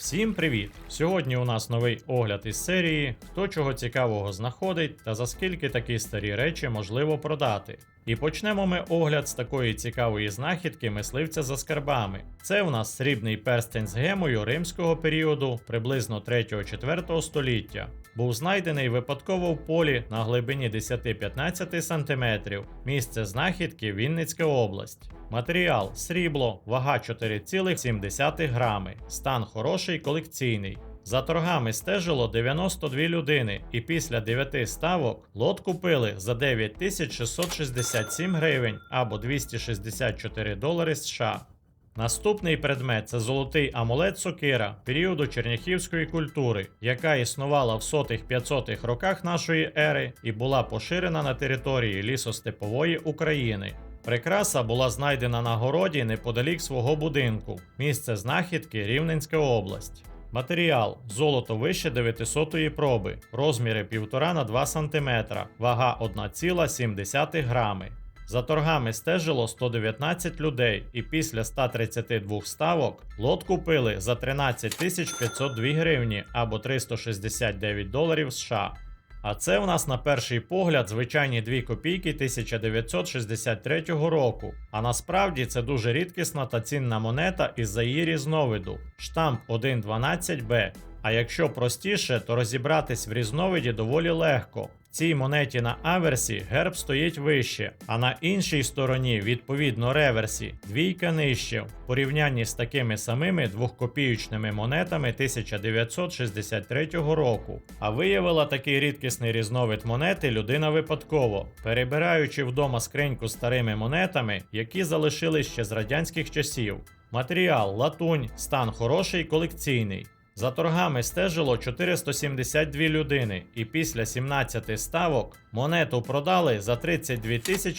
Всім привіт! Сьогодні у нас новий огляд із серії Хто чого цікавого знаходить та за скільки такі старі речі можливо продати. І почнемо ми огляд з такої цікавої знахідки мисливця за скарбами. Це у нас срібний перстень з гемою римського періоду, приблизно 3-4 століття. Був знайдений випадково в полі на глибині 10-15 см. Місце знахідки Вінницька область. Матеріал срібло, вага 4,7 грами, стан хороший колекційний. За торгами стежило 92 людини, і після 9 ставок лот купили за 9667 гривень або 264 долари США. Наступний предмет це золотий амулет сокира періоду черняхівської культури, яка існувала в сотих 500 роках нашої ери і була поширена на території лісостепової України. Прикраса була знайдена на городі неподалік свого будинку. Місце знахідки Рівненська область. Матеріал золото вище 900 проби, розміри 1,5 на 2 см, вага 1,7 грами. За торгами стежило 119 людей, і після 132 ставок лот купили за 13 502 гривні або 369 доларів США. А це у нас на перший погляд звичайні 2 копійки 1963 року. А насправді це дуже рідкісна та цінна монета із-за її різновиду штамп 112Б. А якщо простіше, то розібратись в різновиді доволі легко. Цій монеті на аверсі герб стоїть вище, а на іншій стороні, відповідно реверсі, двійка нижче в порівнянні з такими самими двохкопіючними монетами 1963 року. А виявила такий рідкісний різновид монети людина випадково, перебираючи вдома скриньку старими монетами, які залишились ще з радянських часів. Матеріал латунь, стан хороший колекційний. За торгами стежило 472 людини, і після 17 ставок монету продали за 32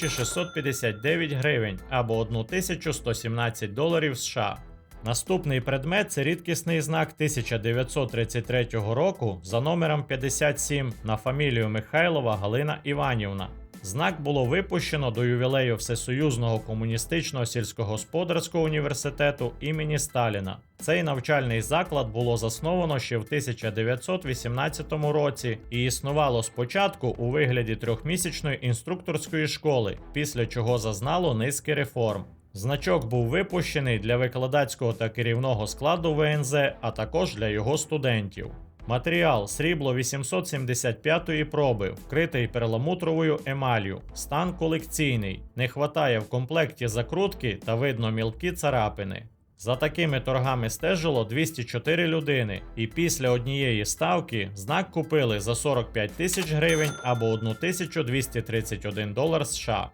659 гривень або 1117 доларів США. Наступний предмет це рідкісний знак 1933 року за номером 57 на фамілію Михайлова Галина Іванівна. Знак було випущено до ювілею Всесоюзного комуністичного сільськогосподарського університету імені Сталіна. Цей навчальний заклад було засновано ще в 1918 році і існувало спочатку у вигляді трьохмісячної інструкторської школи, після чого зазнало низки реформ. Значок був випущений для викладацького та керівного складу ВНЗ, а також для його студентів. Матеріал срібло 875-ї проби, вкритий перламутровою емаллю. Стан колекційний. Не хватає в комплекті закрутки та видно мілкі царапини. За такими торгами стежило 204 людини, і після однієї ставки знак купили за 45 тисяч гривень або 1231 долар США.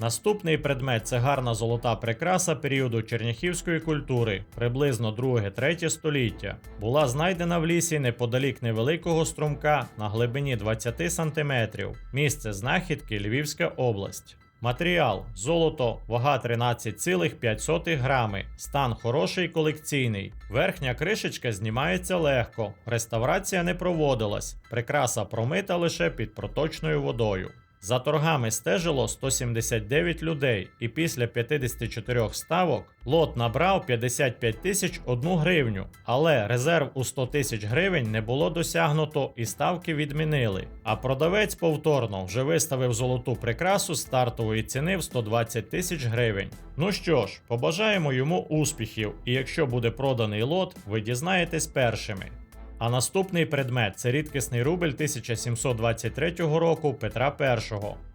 Наступний предмет це гарна золота прикраса періоду черняхівської культури, приблизно 2-3 століття. Була знайдена в лісі неподалік невеликого струмка на глибині 20 см. Місце знахідки Львівська область. Матеріал золото, вага 13,5 грами, стан хороший колекційний. Верхня кришечка знімається легко, реставрація не проводилась, прикраса промита лише під проточною водою. За торгами стежило 179 людей, і після 54 ставок лот набрав 55 тисяч 1 гривню, але резерв у 100 тисяч гривень не було досягнуто і ставки відмінили. А продавець повторно вже виставив золоту прикрасу стартової ціни в 120 тисяч гривень. Ну що ж, побажаємо йому успіхів, і якщо буде проданий лот, ви дізнаєтесь першими. А наступний предмет це рідкісний рубль 1723 року Петра І.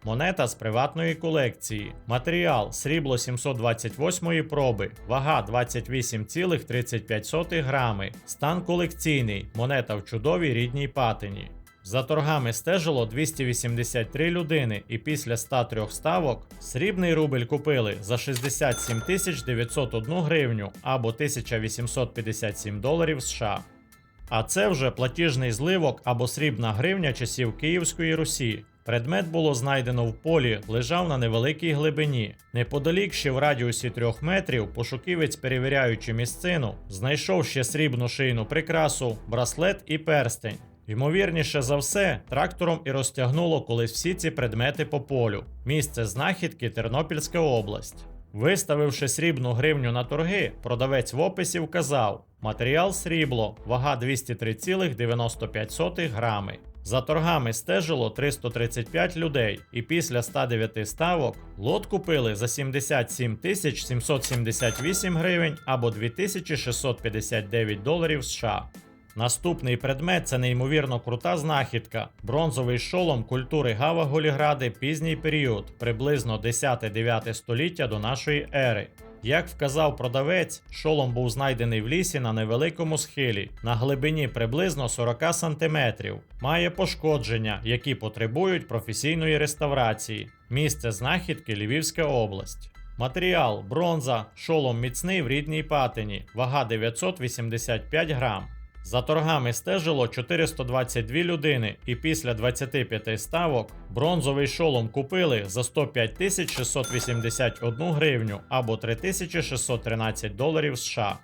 Монета з приватної колекції. Матеріал срібло 728 проби, вага 28,35 грами. Стан колекційний. Монета в чудовій рідній патині. За торгами стежило 283 людини, і після 103 ставок срібний рубль купили за 67 901 гривню або 1857 доларів США. А це вже платіжний зливок або срібна гривня часів Київської Русі. Предмет було знайдено в полі, лежав на невеликій глибині. Неподалік ще в радіусі трьох метрів пошуківець, перевіряючи місцину, знайшов ще срібну шийну прикрасу, браслет і перстень. Ймовірніше за все, трактором і розтягнуло колись всі ці предмети по полю. Місце знахідки Тернопільська область. Виставивши срібну гривню на торги, продавець в описі вказав: матеріал срібло, вага 203,95 грами. За торгами стежило 335 людей, і після 109 ставок лот купили за 77 тисяч 778 гривень або 2659 доларів США. Наступний предмет це неймовірно крута знахідка. Бронзовий шолом культури Гава Голігради пізній період, приблизно 10-9 століття до нашої ери. Як вказав продавець, шолом був знайдений в лісі на невеликому схилі, на глибині приблизно 40 см. Має пошкодження, які потребують професійної реставрації. Місце знахідки Львівська область. Матеріал бронза, шолом міцний в рідній патині, вага 985 грам. За торгами стежило 422 людини, і після 25 ставок бронзовий шолом купили за 105 681 гривню або 3613 доларів США.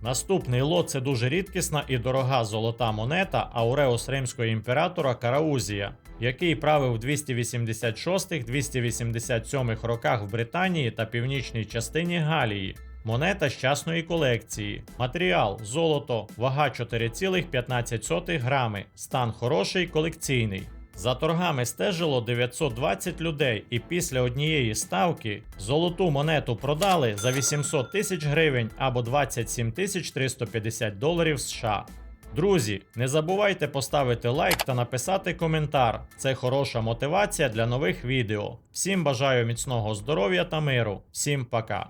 Наступний лот це дуже рідкісна і дорога золота монета Ауреус римського імператора Караузія, який правив в 286-287 роках в Британії та північній частині Галії. Монета з частної колекції. Матеріал золото, вага 4,15 грами. Стан хороший, колекційний. За торгами стежило 920 людей, і після однієї ставки золоту монету продали за 800 тисяч гривень або 27 тисяч 350 доларів США. Друзі, не забувайте поставити лайк та написати коментар. Це хороша мотивація для нових відео. Всім бажаю міцного здоров'я та миру. Всім пока.